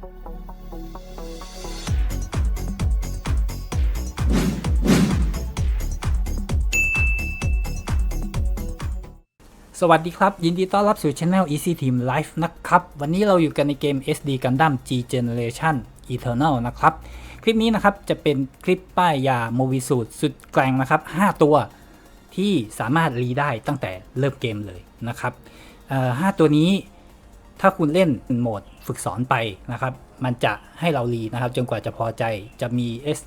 สวัสดีครับ ยินดีต้อนรับสู่ช anel Easy Team Live นะครับ วันนี้เราอยู่กันในเกม SD Gundam G Generation Eternal นะครับ คลิปนี้นะครับจะเป็นคลิปป้ายยาโมวิสูตรสุดแกร่งนะครับ 5 ตัวที่สามารถรีได้ตั้งแต่เริ่มเกมเลยนะครับเอ่อห้าตัวนี้ ถ้าคุณเล่นโหมดฝึกสอนไปนะครับ มันจะให้เรารีนะครับ จนกว่าจะพอใจจะมี S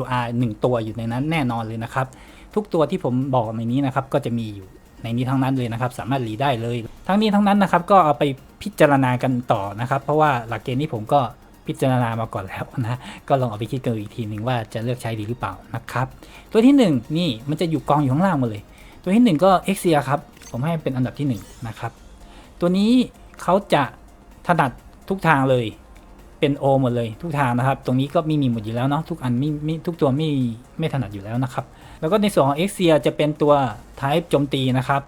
UR 1 ตัวอยู่ในนั้นแน่นอนเลยนะครับ ทุกตัวที่ผมบอกในนี้นะครับ ก็จะมีอยู่ในนี้ทั้งนั้นเลยนะครับ สามารถรีได้เลย ทั้งนี้ทั้งนั้นนะครับก็เอาไปพิจารณากันต่อนะครับ เพราะว่าหลักเกณฑ์นี้ผมก็พิจารณามาก่อนแล้วนะ ก็ลองเอาไปคิดกันอีกทีหนึ่งว่าจะเลือกใช้ดีหรือเปล่านะครับ ตัวที่หนึ่งนี่มันจะอยู่กองอยู่ข้างล่างหมดเลย ตัวที่หนึ่งก็ e x i a ครับ ผมให้เป็นอันดับที่หนึ่งนะครับ ตัวนี้ เขาจะถนัดทุกทางเลย เป็นโอหมดเลยทุกทางนะครับ ตรงนี้ก็มีมีหมดอยู่แล้วเนาะทุกอันไม่ไม่ทุกตัวไม่ไม่ถนัดอยู่แล้วนะครับ แล้วก็ในส่วนของ x อ a จะเป็นตัว type โจมตีนะครับ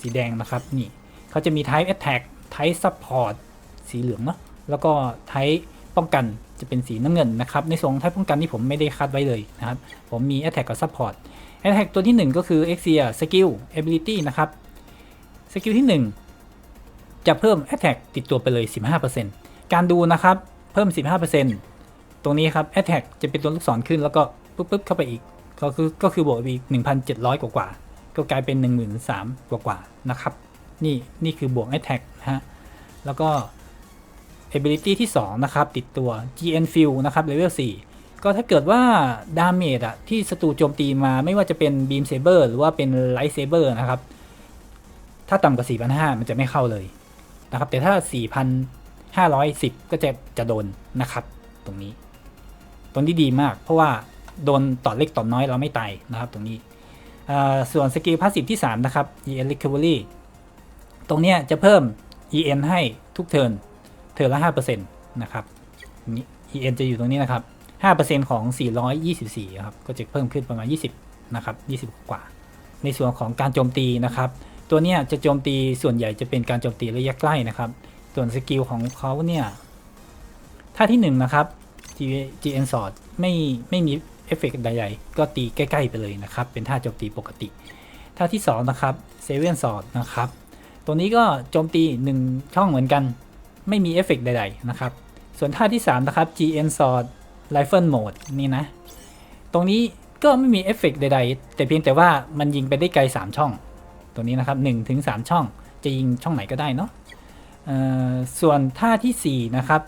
สีแดงนะครับนี่เขาจะมี type attack type support สีเหลืองเนาะแล้วก็ type ป้องกันจะเป็นสีน้ำเงินนะครับ ในส่วนของ type ป้องกันที่ผมไม่ได้คัดไว้เลยนะครับ ผมมี attack กับ support attack ตัวที่ 1 ก็คือ x อ a skill ability นะครับสกิลที่ 1 จะเพิ่ม attack ติดตัวไปเลย 15%การดูนะครับ เพิ่ม 15%ตรงนี้ครับ attack จะเป็นตัวลูกศรขึ้นแล้วก็ปุ๊บปุ๊บเข้าไปอีก ก็คือก็คือบวกไปอีก 1,700 กว่ากว่า ก็กลายเป็น 13,000กว่ากว่านะครับ นี่นี่คือบวก attack นะฮะ แล้วก็ ability ที่ 2 นะครับ ติดตัว GN Field นะครับ level 4 ก็ถ้าเกิดว่า damage อะที่ศัตรูโจมตีมาไม่ว่าจะเป็น beam saber หรือว่าเป็น light saber นะครับถ้าต่ำกว่า4,500 มันจะไม่เข้าเลย นะครับ แต่ถ้า 4,510 ก็จะจะโดนนะครับ ตรงนี้ ตรงนี้ดีมาก เพราะว่าโดนต่อเล็กต่อน้อยเราไม่ตายนะครับตรงนี้ส่วนสกิลพาสซีฟที่ 3 นะครับ EN Recovery ตรงนี้จะเพิ่ม EN ให้ทุกเทิร์นเทิร์นละ 5%นะครับนี้ EN จะอยู่ตรงนี้นะครับ 5%ของ 424 ครับ ก็จะเพิ่มขึ้นประมาณ 20 นะครับ 20 กว่า ในส่วนของการโจมตีนะครับ ตัวเนี้ยจะโจมตีส่วนใหญ่จะเป็นการโจมตีระยะใกล้นะครับ ส่วนสกิลของเขาเนี่ยท่าที่1นนะครับ G- GN Sword ไม่ไม่มีเอฟเฟกต์ใดๆก็ตีใกล้ๆไปเลยนะครับ เป็นท่าโจมตีปกติท่าที่ 2 นะครับ Seven Sword นะครับ ตัวนี้ก็โจมตี 1 ช่องเหมือนกัน ไม่มีเอฟเฟกต์ใดๆนะครับ ส่วนท่าที่ 3 นะครับ GN Sword Rifle Mode นี่นะ ตรงนี้ก็ไม่มีเอฟเฟกต์ใดๆ แต่เพียงแต่ว่ามันยิงไปได้ไกล 3 ช่อง ตัวนี้นะครับ1ถึง3ช่องจะยิงช่องไหนก็ได้เนาะส่วนท่าทีสี่4นะครับ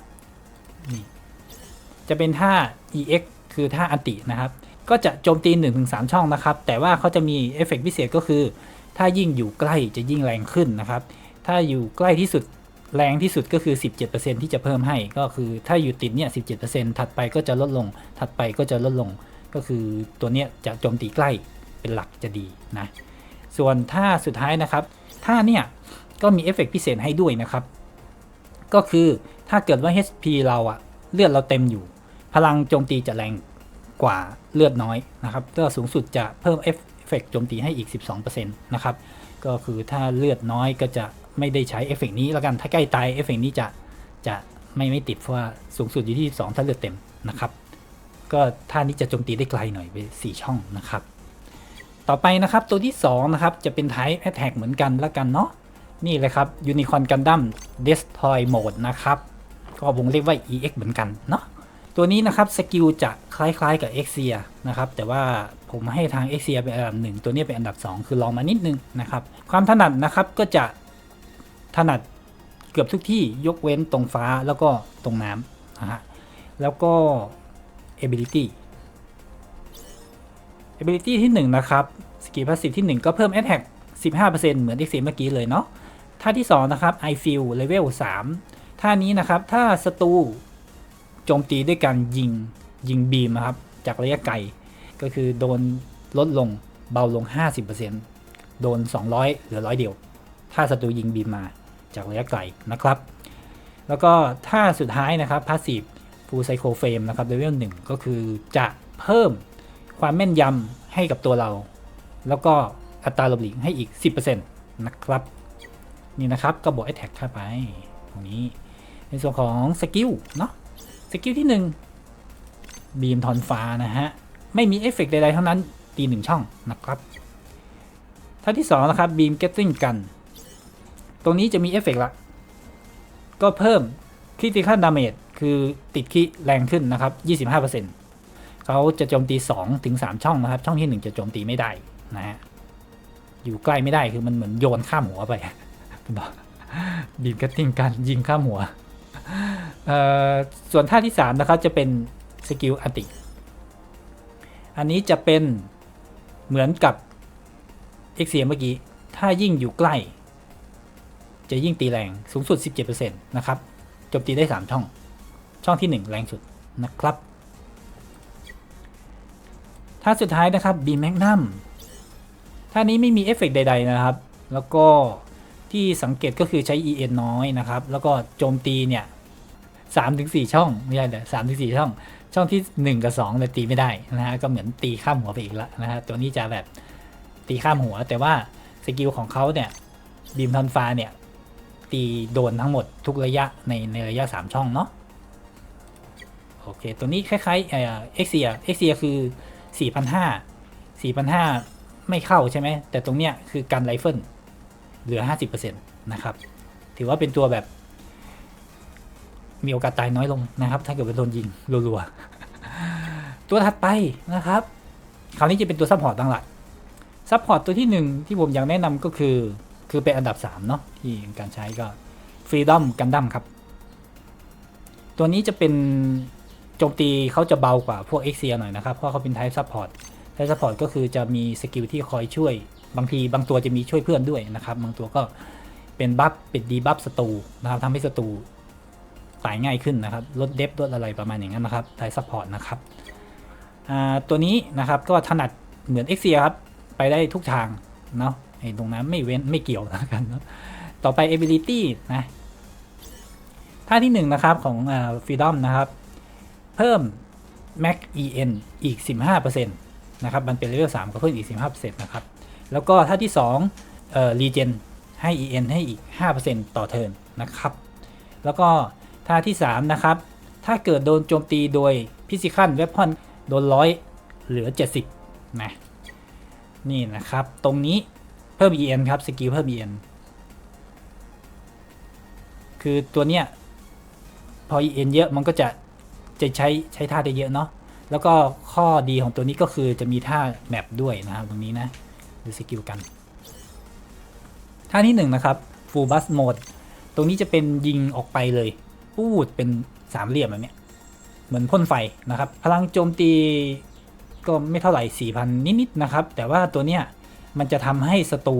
จะเป็นท่า EX คือท่าอันตินะครับ ก็จะโจมตี1-3ช่องนะครับ แต่ว่าเขาจะมีเอฟเฟกต์พิเศษก็คือ ถ้ายิ่งอยู่ใกล้จะยิ่งแรงขึ้นนะครับ ถ้าอยู่ใกล้ที่สุดแรงที่สุดก็คือ 17%ที่จะเพิ่มให้ก็คือถ้าอยู่ติดเนี่ย 17%ถัดไปก็จะลดลง ถัดไปก็จะลดลง ก็คือตัวเนี้ยจะโจมตีใกล้เป็นหลักจะดีนะ ส่วนท่าสุดท้ายนะครับท่าเนี่ยก็มีเอฟเฟกต์พิเศษให้ด้วยนะครับ ก็คือถ้าเกิดว่า HP เราอะเลือดเราเต็มอยู่ พลังโจมตีจะแรงกว่าเลือดน้อยนะครับก็สูงสุดจะเพิ่มเอฟเฟกต์โจมตีให้อีก 12%นะครับก็คือถ้าเลือดน้อยก็จะไม่ได้ใช้เอฟเฟกต์นี้แล้วกันถ้าใกล้ตายเอฟเฟกต์นี้จะจะไม่ไม่ติดเพราะว่าสูงสุดอยู่ที่ 12 ถ้าเลือดเต็มนะครับ ก็ท่านี้จะโจมตีได้ไกลหน่อยไป 4 ช่องนะครับ ต่อไปนะครับตัวที่ 2 นะครับ จะเป็น Type Attack เหมือนกันแล้วกันเนาะนี่เลยครับ Unicorn Gundam Destroy Mode นะครับ ก็วงเรียกว่า EX เหมือนกันเนาะตัวนี้นะครับสกิลจะคล้ายๆกับ e x i a นะครับแต่ว่าผมให้ทาง e x i a เป็นอันดับหนึ่งตัวนี้เป็นอันดับ 2 คือลองมานิดนึงนะครับความถนัดนะครับก็จะถนัดเกือบทุกที่ยกเว้นตรงฟ้าแล้วก็ตรงน้ำนะฮะแล้วก็ ability ability ที่ 1 นะครับสกิลพาสซีฟที่ 1 ก็เพิ่ม attack 15%เหมือนที่เสียเมื่อกี้เลยเนาะท่าที่ 2 นะครับ I feel level 3ท่านี้นะครับ ถ้าศัตรูโจมตีด้วยการยิงยิงบีมนะครับ จากระยะไกล ก็คือโดนลดลงเบาลง 50%โดน 200 เหลือร้อยเดียว ถ้าศัตรูยิงบีมมาจากระยะไกลนะครับ แล้วก็ท่าสุดท้ายนะครับพาสซีฟฟูลไซโคเฟมนะครับเลเวล1ก็คือจะเพิ่ม ความแม่นยำให้กับตัวเรา แล้วก็อัตราหลบหลีกให้อีก 10%นะครับ นี่นะครับก็บวกไอแท็กเข้าไปตรงนี้ในส่วนของสกิลเนาะสกิลที่ 1 บีมทอนฟ้านะฮะ ไม่มีเอฟเฟกต์ใดๆทั้งนั้นตีหนึ่งช่องนะครับท่าที่2นะครับบีมเกตติ้งกัน ตรงนี้จะมีเอฟเฟกต์ละก็เพิ่มค r ิติค l ลดาเมจคือติดคีแรงขึ้นนะครับ 25% เขาจะโจมตี2ถึง3ช่องนะครับ ช่องที่ 1 จะโจมตีไม่ได้นะฮะอยู่ใกล้ไม่ได้คือมันเหมือนโยนข้ามหัวไปบีมเกตติ้งกันยิงข้ามหัวส่วนท่าที่ 3 นะครับจะเป็นสกิลอติอันนี้จะเป็นเหมือนกับเอ็กเซียเมื่อกี้ ถ้ายิ่งอยู่ใกล้ จะยิ่งตีแรงสูงสุด 17%นะครับโจมตีได้ 3 ช่อง ช่องที่ 1 แรงสุดนะครับ ท่าสุดท้ายนะครับบีแมกนัมท่านี้ไม่มีเอฟเฟกต์ใด ๆ นะครับ แล้วก็ที่สังเกตก็คือใช้ EN น้อยนะครับ แล้วก็โจมตีเนี่ยสามถึงสี่ช่องไม่ใช่เดี๋ยวสามถึงสี่ช่อง ช่องที่หนึ่งกับสองเนี่ยตีไม่ได้นะฮะก็เหมือนตีข้ามหัวไปอีกล้วนะฮะตัวนี้จะแบบตีข้ามหัว แต่ว่าสกิลของเขาเนี่ยบีมทันฟ้าเนี่ยตีโดนทั้งหมดทุกระยะในในระยะ 3 ช่องเนาะโอเค ตัวนี้คล้ายๆเอ่อเอ็กเซียเอ็กเซียคือ 4,500 4,500ไม่เข้าใช่ไหม แต่ตรงเนี้ยคือการไรเฟิลเหลือ50%นตนะครับ ถือว่าเป็นตัวแบบ มีโอกาสตายน้อยลงนะครับ ถ้าเกิดว่าโดนยิงรัวๆ ตัวถัดไปนะครับ คราวนี้จะเป็นตัวซัพพอร์ตตั้งหลักซัพพอร์ตตัวที่หนึ่งที่ผมอยากแนะนำก็คือ คือเป็นอันดับ3เนาะที่การใช้ก็ Freedom Gundam ครับ ตัวนี้จะเป็น โจมตีเขาจะเบากว่าพวก x อหน่อยนะครับ เพราะเขาเป็น Type Support Type Support ก็คือจะมีสกิลที่คอยช่วย บางทีบางตัวจะมีช่วยเพื่อนด้วยนะครับ บางตัวก็เป็นบัฟเป็นดีบัฟศัตรูนะครับทำให้ศัตรูตายง่ายขึ้นนะครับ ลดเดฟลดอะไรประมาณอย่างนั้นนะครับ Type Support นะครับตัวนี้นะครับก็ถนัดเหมือน x ครับ ไปได้ทุกทางเนาะไอ้ตรงนั้นไม่เว้นไม่เกี่ยวแล้วกันเนาะต่อไป ability นะท่าที่หนึ่งนะครับของอ่า freedom นะครับ เพิ่ม max en อีก 15%นะครับ มันเป็นเลเวล3ก็เพิ่มอีก 15%นะครับ แล้วก็ท่าที่2เอ่อ regen ให้ en ให้อีก 5%ต่อเทิร์นนะครับ แล้วก็ท่าที่ 3 นะครับ ถ้าเกิดโดนโจมตีโดย physical weapon โดนร้อยเหลือ 70 นะ นี่นะครับ ตรงนี้เพิ่ม en ครับ สกิลเพิ่ม en คือตัวเนี้ยพอ en เยอะมันก็จะ จะใช้ใช้ท่าได้เยอะเนาะแล้วก็ข้อดีของตัวนี้ก็คือจะมีท่าแมปด้วยนะครับตรงนี้นะดูสกิลกัน ท่าที่หนึ่งนะครับ full bus mode ตรงนี้จะเป็นยิงออกไปเลยปูดเป็นสามเหลี่ยมแบบเนี้ยเหมือนพ่นไฟนะครับ พลังโจมตีก็ไม่เท่าไหร่ 4,000 นิดๆนะครับ แต่ว่าตัวเนี้ยมันจะทำให้ศัตรู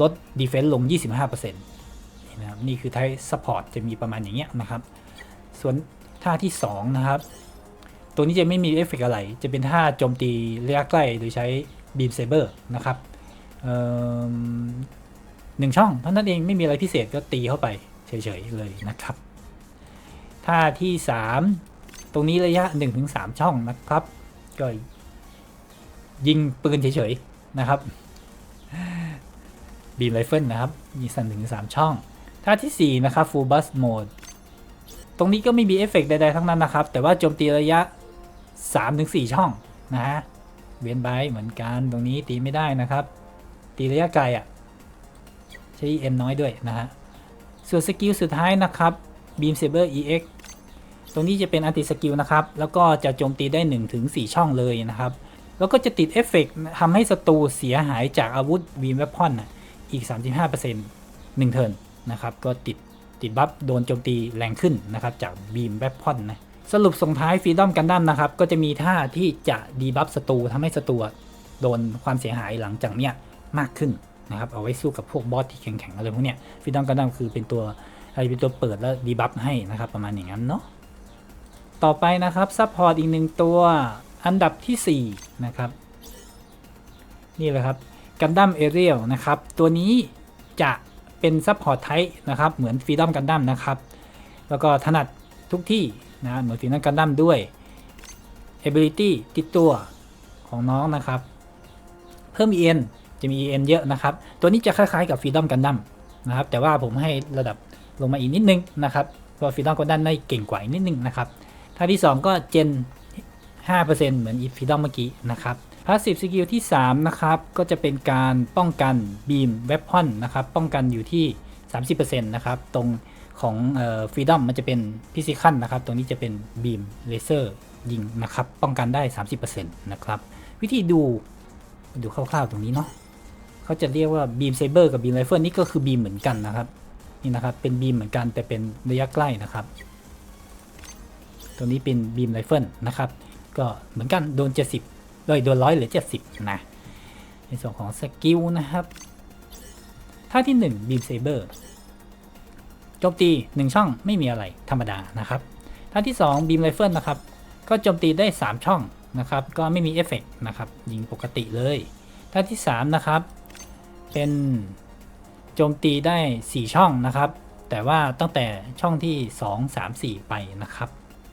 ลดดีเฟนซ์ลง 25%นี่นะครับนี่คือไทยซัพพอร์ตจะมีประมาณอย่างเงี้ยนะครับ ส่วน ท่าที่ 2 นะครับ ตัวนี้จะไม่มีเอฟเฟกต์อะไร จะเป็นท่าโจมตีระยะใกล้โดยใช้บีมเซเบอร์นะครับหนึ่งช่องเท่านั้นเองไม่มีอะไรพิเศษก็ตีเข้าไปเฉยๆเลยนะครับ ท่าที่ 3 ตรงนี้ระยะ 1-3 ช่องนะครับ ก็ยิงปืนเฉยๆนะครับบีมไรเฟิลนะครับ มีสั่นถึง3ช่อง ท่าทีสี่4 นะครับ full bus mode ตรงนี้ก็ไม่มีเอฟเฟกต์ใดๆทั้งนั้นนะครับ แต่ว่าโจมตีระยะ 3-4 ช่องนะฮะเวียนไบเหมือนกันตรงนี้ตีไม่ได้นะครับ ตีระยะไกลอะ่ะใช้เอ็นน้อยด้วยนะฮะส่วนสกิลสุดท้ายนะครับ Beam Saber EX ตรงนี้จะเป็นอันติสกิลนะครับ แล้วก็จะโจมตีได้ 1-4 ช่องเลยนะครับ แล้วก็จะติดเอฟเฟกต์ทำให้ศัตรูเสียหายจากอาวุธ Beam Weapon น่ะอีก 35% 1เทิร์นนะครับ ก็ติด ติดบัฟโดนโจมตีแรงขึ้นนะครับจาก Beam Weapon นะสรุปส่งท้าย Freedom Gundam นะครับ ก็จะมีท่าที่จะดีบัฟศัตรูทำให้ศัตรูโดนความเสียหายหลังจากเนี้ยมากขึ้นนะครับเอาไว้สู้กับพวกบอสที่แข็งๆอะไรพวกเนี้ย Freedom Gundam คือเป็นตัวอะไรเป็นตัวเปิดแล้วดีบัฟให้นะครับประมาณอย่างนั้นเนาะต่อไปนะครับซัพพอร์ตอีกหนึ่งตัวอันดับที่4นะครับนี่เลยครับกันดั้มเอเรียลนะครับตัวนี้จะ เป็นซัพพอร์ตไทป์นะครับเหมือนฟรีดอมกันดั้มนะครับ แล้วก็ถนัดทุกที่นะเหมือนฟรีดอมกันดั้มด้วย ability ติดตัวของน้องนะครับ เพิ่ม en จะมี en เยอะนะครับ ตัวนี้จะคล้ายๆกับฟรีดอมกันดั้มนะครับ แต่ว่าผมให้ระดับลงมาอีกนิดนึงนะครับเพราะฟรีดอมก็ด้านได้เก่งกว่าอีกนิดนึงนะครับท่าที่ 2 ก็เจน5%เหมือนอีฟรีดอมเมื่อกี้นะครับ พาสซีฟสกิลที่ 3 นะครับ ก็จะเป็นการป้องกันบีมเว p พอนนะครับ ป้องกันอยู่ที่ 30%นะครับ ตรงของฟรีดอมมันจะเป็นพิซิคันนะครับ ตรงนี้จะเป็นบีมเลเซอร์ยิงนะครับ ป้องกันได้ 30%นะครับ วิธีดูดูคร่าวๆตรงนี้เนาะเขาจะเรียกว่าบีมเซเบอร์กับบีมไรเฟิลนี่ก็คือบีมเหมือนกันนะครับ นี่นะครับ เป็นบีมเหมือนกันแต่เป็นระยะใกล้นะครับ ตัวนี้เป็นบีมไรเฟิลนะครับ ก็เหมือนกันโดน 70 โดยโดนร้อยหรือ 70 นะ ในส่วนของสกิลนะครับ ท่าที่1บีมเซเบอร์โจมตี 1 ช่องไม่มีอะไรธรรมดานะครับ ท่าที่2บีมไรเฟิลนะครับ ก็โจมตีได้ 3 ช่องนะครับ ก็ไม่มีเอฟเฟกต์นะครับ ยิงปกติเลย ท่าที่ 3 นะครับ เป็นโจมตีได้ 4 ช่องนะครับ แต่ว่าตั้งแต่ช่องที่ 2 3 4 ไปนะครับ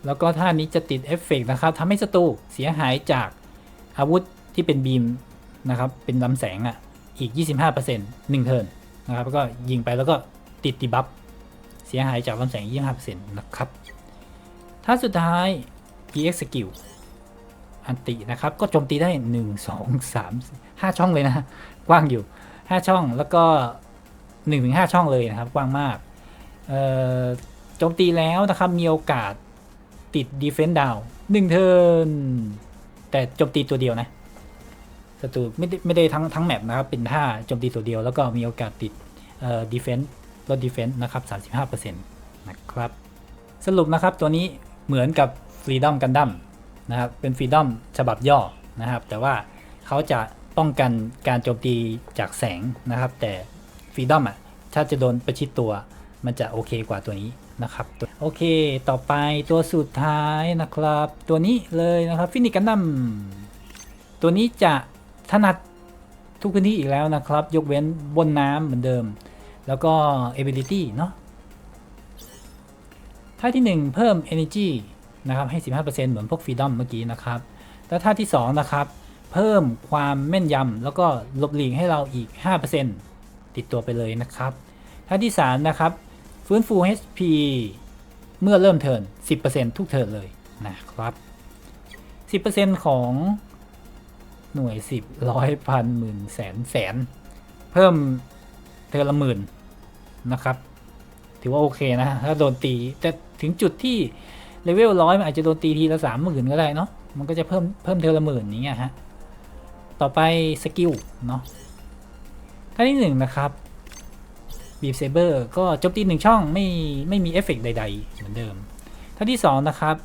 แล้วก็ท่านี้จะติดเอฟเฟกต์นะครับทำให้ศัตรูเสียหายจาก อาวุธที่เป็นบีมนะครับเป็นลำแสงอะอีก 25% 1เทิร์นนะครับแล้วก็ยิงไปแล้วก็ติดดีบัฟเสียหายจากลำแสง 25%นะครับท่าสุดท้าย EX skill อันตินะครับ ก็โจมตีได้ 1 2 3 5 ช่องเลยนะ กว้างอยู่ 5 ช่องแล้วก็1-5ช่องเลยนะครับ กว้างมากโจมตีแล้วนะครับ มีโอกาสติด Defense Down 1เทิร์น แต่โจมตีตัวเดียวนะศัตรูไม่ได้ไม่ได้ทั้งทั้งแมปนะครับ เป็นท่าโจมตีตัวเดียว แล้วก็มีโอกาสติดเอ่อ Defense ลด Defense นะครับ 35%นะครับ สรุปนะครับตัวนี้เหมือนกับ Freedom Gundam นะครับ เป็น Freedom ฉบับย่อนะครับ แต่ว่าเขาจะป้องกันการโจมตีจากแสงนะครับ แต่ Freedom อะถ้าจะโดนประชิดตัว มันจะโอเคกว่าตัวนี้ นะครับโอเคต่อไปตัวสุดท้ายนะครับ ตัวนี้เลยนะครับฟินิกันดัมตัวนี้จะถนัดทุกพื้นที่อีกแล้วนะครับ ยกเว้นบนน้ำเหมือนเดิม แล้วก็ ability เนาะท่าที่ 1 เพิ่ม energy นะครับให้ 15%เหมือนพวก freedom เมื่อกี้นะครับแล้วท่าที่ 2 นะครับ เพิ่มความแม่นยำแล้วก็ลบหลีกให้เราอีก 5%ติดตัวไปเลยนะครับท่าที่ 3 นะครับ ฟื้นฟู HP เมื่อเริ่มเทิร์น10%ทุกเทิร์นเลยนะครับ 10%ของหน่วย 10ร้อยพันหมื่นแสนแสน เพิ่มเทิร์นละหมื่นนะครับ ถือว่าโอเคนะ ถ้าโดนตี แต่ถึงจุดที่เลเวลร้อยมันอาจจะโดนตีทีละสามหมื่นก็ได้เนาะ มันก็จะเพิ่มเพิ่มเทิร์นละหมื่นอย่างเงี้ยฮะ ต่อไปสกิลเนาะท่าที่หนึ่งนะครับ บีบเซเบอร์ก็โจมตีหนึ่งช่องไม่ไม่มีเอฟเฟกต์ใด ๆ เหมือนเดิมท่าที่ 2 นะครับ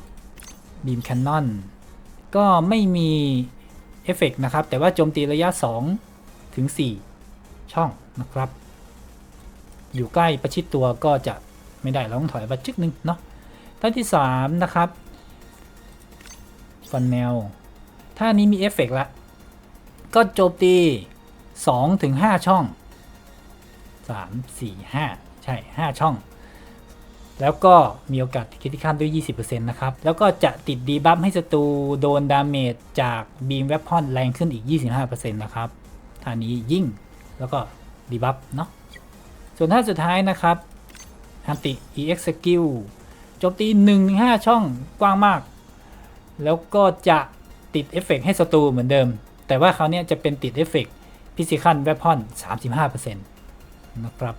บีมแคนนอนก็ไม่มีเอฟเฟกต์นะครับ แต่ว่าโจมตีระยะ 2 ถึง 4 ช่องนะครับ อยู่ใกล้ประชิดตัวก็จะไม่ได้เราต้องถอยไปชึกหนึ่งเนาะท่าที่ 3 นะครับฟันแนลท่านี้มีเอฟเฟกต์ละก็โจมตี2ถึง5ช่อง สามสี่ห้าใช่ 5 ช่อง แล้วก็มีโอกาสคิดที่ขั้นด้วย 20%นะครับ แล้วก็จะติดดีบัฟให้ศัตรูโดนดาเมจจากบีมเวพอนแรงขึ้นอีก 25%นะครับท่านี้ยิ่งแล้วก็ดีบัฟเนาะส่วนท่าสุดท้ายนะครับฮันติ EX Skill โจมตี1-5 ช่องกว้างมาก แล้วก็จะติดเอฟเฟกให้ศัตรูเหมือนเดิม แต่ว่าเขาวเนี้ยจะเป็นติดเอฟเฟกพิซิคันเวพอน 35% นะครับ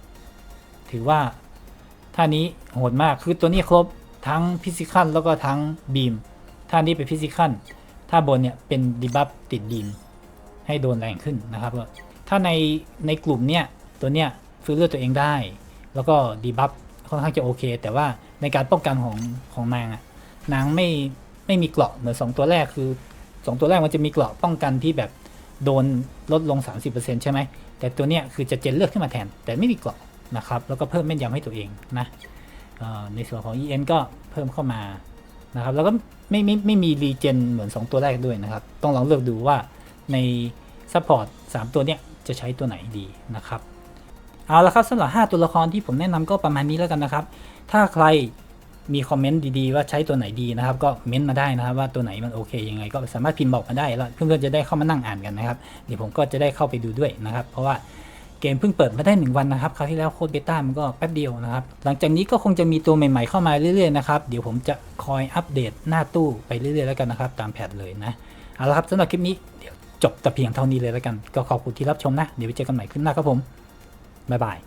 ถือว่าท่านี้โหดมากคือตัวนี้ครบทั้งพิซิคันแล้วก็ทั้งบีมท่านี้เป็นพิซิคันท่าบนเนี่ยเป็นดีบัฟติดบีมให้โดนแรงขึ้นนะครับถ้าในในกลุ่มเนี่ยตัวเนี้ยฟื้นเลือดตัวเองได้ แล้วก็ดีบัฟค่อนข้างจะโอเค แต่ว่าในการป้องกันของของนางอะนางไม่ไม่มีเกราะเหมือน2ตัวแรกคือ 2 ตัวแรกมันจะมีเกราะป้องกันที่แบบ โดนลดลง 30%ใช่ไหม แต่ตัวเนี้ยคือจะเจนเลือกขึ้นมาแทน แต่ไม่มีเกราะนะครับ แล้วก็เพิ่มแม่นยำให้ตัวเองนะในส่วนของ EN ก็เพิ่มเข้ามานะครับ แล้วก็ไม่ไม่ไม่มีรีเจนเหมือน 2 ตัวแรกด้วยนะครับ ต้องลองเลือกดูว่าในซัพพอร์ต3ตัวเนี้ยจะใช้ตัวไหนดีนะครับ เอาละครับสำหรับ 5 ตัวละครที่ผมแนะนำก็ประมาณนี้แล้วกันนะครับ ถ้าใคร มีคอมเมนต์ดีๆ ว่าใช้ตัวไหนดีนะครับ ก็เม้นต์มาได้นะครับ ว่าตัวไหนมันโอเคยังไง ก็สามารถพิมพ์บอกมาได้แล้วเพื่อนๆจะได้เข้ามานั่งอ่านกันนะครับเดี๋ยวผมก็จะได้เข้าไปดูด้วยนะครับ เพราะว่าเกมเพิ่งเปิดมาได้ 1 วันนะครับคราวที่แล้วโค้ดเบต้ามันก็แป๊บเดียวนะครับ หลังจากนี้ก็คงจะมีตัวใหม่ๆเข้ามาเรื่อยๆนะครับเดี๋ยวผมจะคอยอัปเดตหน้าตู้ไปเรื่อยๆแล้วกันนะครับ ตามแพทเลยนะเอาละครับสำหรับคลิปนี้เดี๋ยวจบแต่เพียงเท่านี้เลยแล้วกัน ก็ขอบคุณที่รับชมนะเดี๋ยวไปเจอกันใหม่คลิปหน้าครับผมบ๊ายบาย